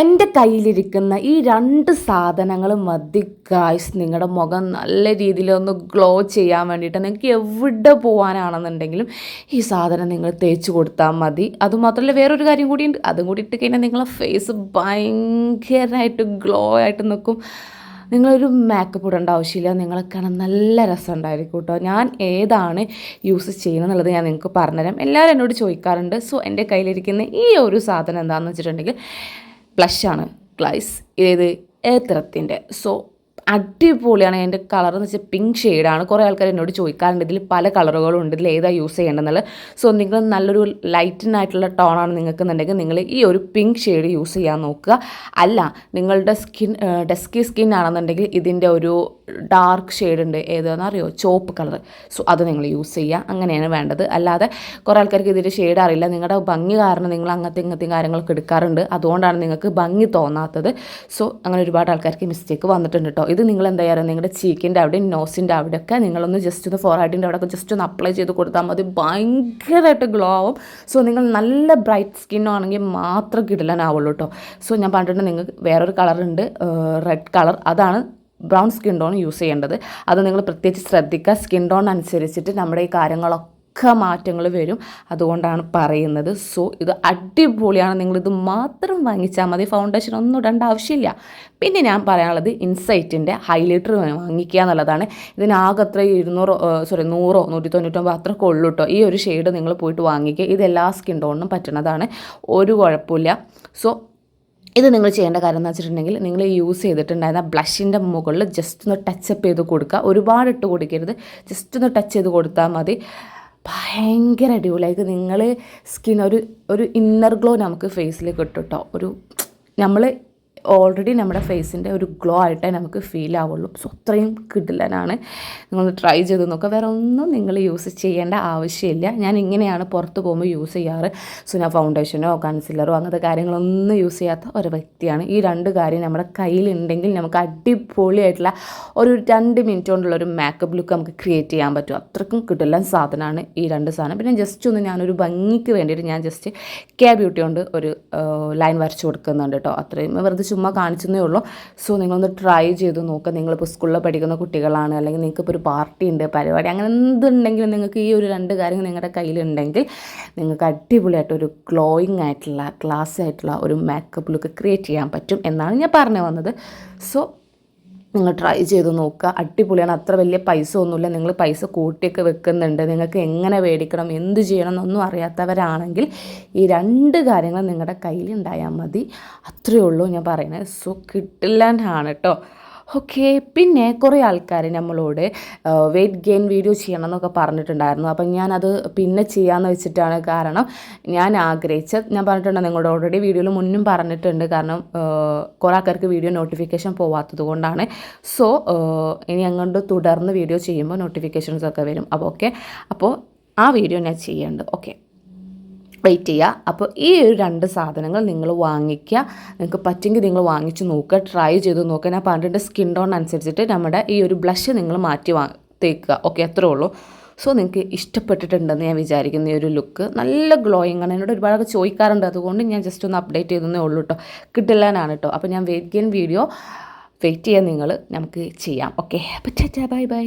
എന്റെ കയ്യിലിരിക്കുന്ന ഈ രണ്ട് സാധനങ്ങൾ മതി ഗായ്സ് നിങ്ങളുടെ മുഖം നല്ല രീതിയിൽ ഒന്ന് ഗ്ലോ ചെയ്യാൻ വേണ്ടിയിട്ട് നിങ്ങൾക്ക് എവിടെ പോകാനാണെന്നുണ്ടെങ്കിലും ഈ സാധനം നിങ്ങൾ തേച്ച് കൊടുത്താൽ മതി. അതുമാത്രമല്ല വേറൊരു കാര്യം കൂടിയുണ്ട് അതും കൂടി ഇട്ട് കഴിഞ്ഞാൽ നിങ്ങളുടെ ഫേസ് ഭയങ്കരമായിട്ട് ഗ്ലോ ആയിട്ട് നിൽക്കും. നിങ്ങളൊരു മേക്കപ്പ് ഇടേണ്ട ആവശ്യമില്ല. നിങ്ങളെ കാണാൻ നല്ല രസം ഉണ്ടായിരിക്കും കേട്ടോ ഞാൻ ഏതാണ് യൂസ് ചെയ്യുന്നത് എന്നുള്ളത് ഞാൻ നിങ്ങൾക്ക് പറഞ്ഞുതരാം. എല്ലാവരും എന്നോട് ചോദിക്കാറുണ്ട്. സോ എന്റെ കയ്യിലിരിക്കുന്ന ഈ ഒരു സാധനം എന്താണെന്ന് വെച്ചിട്ടുണ്ടെങ്കിൽ ബ്ലഷാണ് ഗ്ലൈസ് ഏത്? ഏത്തരത്തിന്റെ. സോ അടിപൊളിയാണ്. അതിന്റെ കളർ എന്ന് വെച്ചാൽ പിങ്ക് ഷെയ്ഡാണ് കുറേ ആൾക്കാർ എന്നോട് ചോദിക്കാറുണ്ട് ഇതിൽ പല കളറുകളുണ്ട് ഇതിൽ ഏതാ യൂസ് ചെയ്യേണ്ടതെന്നുള്ളത് സോ നിങ്ങൾ നല്ലൊരു ലൈറ്റിനായിട്ടുള്ള ടോണാണ് നിങ്ങൾക്ക് എന്നുണ്ടെങ്കിൽ നിങ്ങൾ ഈ ഒരു പിങ്ക് ഷെയ്ഡ് യൂസ് ചെയ്യാൻ നോക്കുക. അല്ല നിങ്ങളുടെ സ്കിൻ ഡെസ്കി സ്കിൻ ആണെന്നുണ്ടെങ്കിൽ ഇതിന്റെ ഒരു ഡാർക്ക് ഷെയ്ഡ് ഉണ്ട്. ഏതാണെന്ന് അറിയോ? ചോപ്പ് കളർ സോ അത് നിങ്ങൾ യൂസ് ചെയ്യുക. അങ്ങനെയാണ് വേണ്ടത്. അല്ലാതെ കുറേ ആൾക്കാർക്ക് ഇതിന്റെ ഷെയ്ഡ് അറിയില്ല. നിങ്ങളുടെ ഭംഗി കാരണം നിങ്ങൾ അങ്ങനത്തെ ഇങ്ങനത്തെ കാര്യങ്ങളൊക്കെ എടുക്കാറുണ്ട്. അതുകൊണ്ടാണ് നിങ്ങൾക്ക് ഭംഗി തോന്നാത്തത്. സോ അങ്ങനെ ഒരുപാട് ആൾക്കാർക്ക് മിസ്റ്റേക്ക് വന്നിട്ടുണ്ട് കേട്ടോ ഇത് നിങ്ങൾ എന്താ പറയുക നിങ്ങളുടെ ചീക്കിന്റെ അവിടെയും നോസിന്റെ അവിടെയൊക്കെ നിങ്ങളൊന്ന് ജസ്റ്റ് ഒന്ന് ഫോർഹാഡിന്റെ അവിടെയൊക്കെ ജസ്റ്റ് ഒന്ന് അപ്ലൈ ചെയ്ത് കൊടുത്താൽ മതി. ഭയങ്കരമായിട്ട് ഗ്ലോ ആവും. സോ നിങ്ങൾ നല്ല ബ്രൈറ്റ് സ്കിൻ ആണെങ്കിൽ മാത്രം കിടലാനാവുള്ളൂ കേട്ടോ സോ ഞാൻ പറഞ്ഞിട്ടുണ്ട് നിങ്ങൾക്ക് വേറൊരു കളറുണ്ട് റെഡ് കളർ അതാണ് ബ്രൗൺ സ്കിൻ ടോൺ യൂസ് ചെയ്യേണ്ടത്. അത് നിങ്ങൾ പ്രത്യേകിച്ച് ശ്രദ്ധിക്കുക. സ്കിൻ ടോൺ അനുസരിച്ചിട്ട് നമ്മുടെ ഈ കാര്യങ്ങളൊക്കെ മാറ്റങ്ങൾ വരും. അതുകൊണ്ടാണ് പറയുന്നത്. സോ ഇത് അടിപൊളിയാണ്. നിങ്ങളിത് മാത്രം വാങ്ങിച്ചാൽ മതി. ഫൗണ്ടേഷൻ ഒന്നും ഇടേണ്ട ആവശ്യമില്ല. പിന്നെ ഞാൻ പറയാനുള്ളത് ഇൻസൈറ്റിന്റെ ഹൈലൈറ്റർ വാങ്ങിക്കുക എന്നുള്ളതാണ്. ഇതിനാകെ അത്ര ഇരുന്നൂറോ സോറി നൂറോ നൂറ്റി തൊണ്ണൂറ്റൊമ്പത് അത്രയൊക്കെ ഉള്ളൂ കേട്ടോ ഈ ഒരു ഷെയ്ഡ് നിങ്ങൾ പോയിട്ട് വാങ്ങിക്കുക. ഇത് എല്ലാ സ്കിൻ ടോണിനും പറ്റുന്നതാണ്. ഒരു കുഴപ്പമില്ല. സോ ഇത് നിങ്ങൾ ചെയ്യേണ്ട കാര്യം എന്ന് വെച്ചിട്ടുണ്ടെങ്കിൽ നിങ്ങൾ യൂസ് ചെയ്തിട്ടുണ്ടായിരുന്ന ബ്ലഷിന്റെ മുകളിൽ ജസ്റ്റ് ഒന്ന് ടച്ചപ്പ് ചെയ്ത് കൊടുക്കുക. ഒരുപാട് ഇട്ട് കൊടുക്കരുത്. ജസ്റ്റ് ഒന്ന് ടച്ച് ചെയ്ത് കൊടുത്താൽ മതി. ഭയങ്കര അടിപൊളിയായിരിക്കും നിങ്ങൾ സ്കിൻ ഒരു ഒരു ഇന്നർ ഗ്ലോ നമുക്ക് ഫേസിൽ കിട്ടും കേട്ടോ ഒരു നമ്മൾ ഓൾറെഡി നമ്മുടെ ഫേസിന്റെ ഒരു ഗ്ലോ ആയിട്ടേ നമുക്ക് ഫീൽ ആവുള്ളൂ. സോ അത്രയും കിടിലനാണ്. നിങ്ങൾ ട്രൈ ചെയ്ത് നോക്കുക വേറെ ഒന്നും നിങ്ങൾ യൂസ് ചെയ്യേണ്ട ആവശ്യമില്ല. ഞാൻ ഇങ്ങനെയാണ് പുറത്ത് പോകുമ്പോൾ യൂസ് ചെയ്യാറ്. സോ ഞാൻ ഫൗണ്ടേഷനോ കൺസിലറോ അങ്ങനത്തെ കാര്യങ്ങളൊന്നും യൂസ് ചെയ്യാത്ത ഒരു വ്യക്തിയാണ്. ഈ രണ്ട് കാര്യം നമ്മുടെ കയ്യിലുണ്ടെങ്കിൽ നമുക്ക് അടിപൊളിയായിട്ടുള്ള ഒരു രണ്ട് മിനിറ്റ് കൊണ്ടുള്ള ഒരു മേക്കപ്പ് ലുക്ക് നമുക്ക് ക്രിയേറ്റ് ചെയ്യാൻ പറ്റും. അത്രക്കും കിടിലൻ സാധനമാണ് ഈ രണ്ട് സാധനം. പിന്നെ ജസ്റ്റ് ഒന്ന് ഞാനൊരു ഭംഗിക്ക് വേണ്ടിയിട്ട് ഞാൻ ജസ്റ്റ് കെ ബ്യൂട്ടി കൊണ്ട് ഒരു ലൈൻ വരച്ച് കൊടുക്കുന്നുണ്ട് കേട്ടോ. അത്രയും വെറുതെ ചുമ്മാ കാണിച്ചെന്നേ ഉള്ളൂ. സോ നിങ്ങളൊന്ന് ട്രൈ ചെയ്ത് നോക്കുക നിങ്ങളിപ്പോൾ സ്കൂളിൽ പഠിക്കുന്ന കുട്ടികളാണ് അല്ലെങ്കിൽ നിങ്ങൾക്കിപ്പോൾ ഒരു പാർട്ടി ഉണ്ട് പരിപാടി അങ്ങനെ എന്തുണ്ടെങ്കിലും നിങ്ങൾക്ക് ഈ ഒരു രണ്ട് കാര്യങ്ങൾ നിങ്ങളുടെ കയ്യിലുണ്ടെങ്കിൽ നിങ്ങൾക്ക് അടിപൊളിയായിട്ട് ഒരു ഗ്ലോയിങ് ആയിട്ടുള്ള ക്ലാസ് ആയിട്ടുള്ള ഒരു മേക്കപ്പ് ലുക്ക് ക്രിയേറ്റ് ചെയ്യാൻ പറ്റും എന്നാണ് ഞാൻ പറഞ്ഞു വന്നത്. സോ നിങ്ങൾ ട്രൈ ചെയ്ത് നോക്കുക. അടിപൊളിയാണ്. അത്ര വലിയ പൈസ ഒന്നുമില്ല. നിങ്ങൾ പൈസ കൂട്ടിയൊക്കെ വെക്കുന്നുണ്ട്. നിങ്ങൾക്ക് എങ്ങനെ മേടിക്കണം എന്ത് ചെയ്യണം എന്നൊന്നും അറിയാത്തവരാണെങ്കിൽ ഈ രണ്ട് കാര്യങ്ങൾ നിങ്ങളുടെ കയ്യിൽ ഉണ്ടായാൽ മതി. അത്രയേ ഉള്ളൂ ഞാൻ പറയുന്നത്. സോ കിട്ടില്ലാണ്ടാണ് കേട്ടോ. ഓക്കെ പിന്നെ കുറേ ആൾക്കാർ നമ്മളോട് വെയിറ്റ് ഗെയിൻ വീഡിയോ ചെയ്യണം എന്നൊക്കെ പറഞ്ഞിട്ടുണ്ടായിരുന്നു. അപ്പം ഞാനത് പിന്നെ ചെയ്യാമെന്ന് വെച്ചിട്ടാണ് കാരണം ഞാൻ ആഗ്രഹിച്ച ഞാൻ പറഞ്ഞിട്ടുണ്ട് നിങ്ങളോട് ഓൾറെഡി വീഡിയോയിൽ മുന്നും പറഞ്ഞിട്ടുണ്ട്. കാരണം കുറേ ആൾക്കാർക്ക് വീഡിയോ നോട്ടിഫിക്കേഷൻ പോവാത്തത് കൊണ്ടാണ്. സോ ഇനി അങ്ങോട്ട് തുടർന്ന് വീഡിയോ ചെയ്യുമ്പോൾ നോട്ടിഫിക്കേഷൻസ് ഒക്കെ വരും. അപ്പോൾ ഓക്കെ അപ്പോൾ ആ വീഡിയോ ഞാൻ ചെയ്യുന്നുണ്ട് ഓക്കെ. വെയിറ്റ് ചെയ്യുക. അപ്പോൾ ഈ ഒരു രണ്ട് സാധനങ്ങൾ നിങ്ങൾ വാങ്ങിക്കുക. നിങ്ങൾക്ക് പറ്റുമെങ്കിൽ നിങ്ങൾ വാങ്ങിച്ച് നോക്കുക. ട്രൈ ചെയ്ത് നോക്കുക. ഞാൻ പറഞ്ഞിട്ട് സ്കിൻ ടോൺ അനുസരിച്ചിട്ട് നമ്മുടെ ഈ ഒരു ബ്ലഷ് നിങ്ങൾ മാറ്റി വാ തേക്കുക. ഓക്കെ അത്രേ ഉള്ളൂ. സോ നിങ്ങൾക്ക് ഇഷ്ടപ്പെട്ടിട്ടുണ്ടെന്ന് ഞാൻ വിചാരിക്കുന്ന ഈ ഒരു ലുക്ക് നല്ല ഗ്ലോയിങ് ആണ്. എന്നോട് ഒരുപാട് ചോദിക്കാറുണ്ട്. അതുകൊണ്ട് ഞാൻ ജസ്റ്റ് ഒന്ന് അപ്ഡേറ്റ് ചെയ്തെന്നേ ഉള്ളൂ കേട്ടോ കിട്ടില്ലാനാണ് കേട്ടോ അപ്പോൾ ഞാൻ വെയിറ്റ് ഗെയിൻ വീഡിയോ വെയിറ്റ് ചെയ്യാൻ നിങ്ങൾ നമുക്ക് ചെയ്യാം. ഓക്കെ അപ്പോൾ ബൈ ബൈ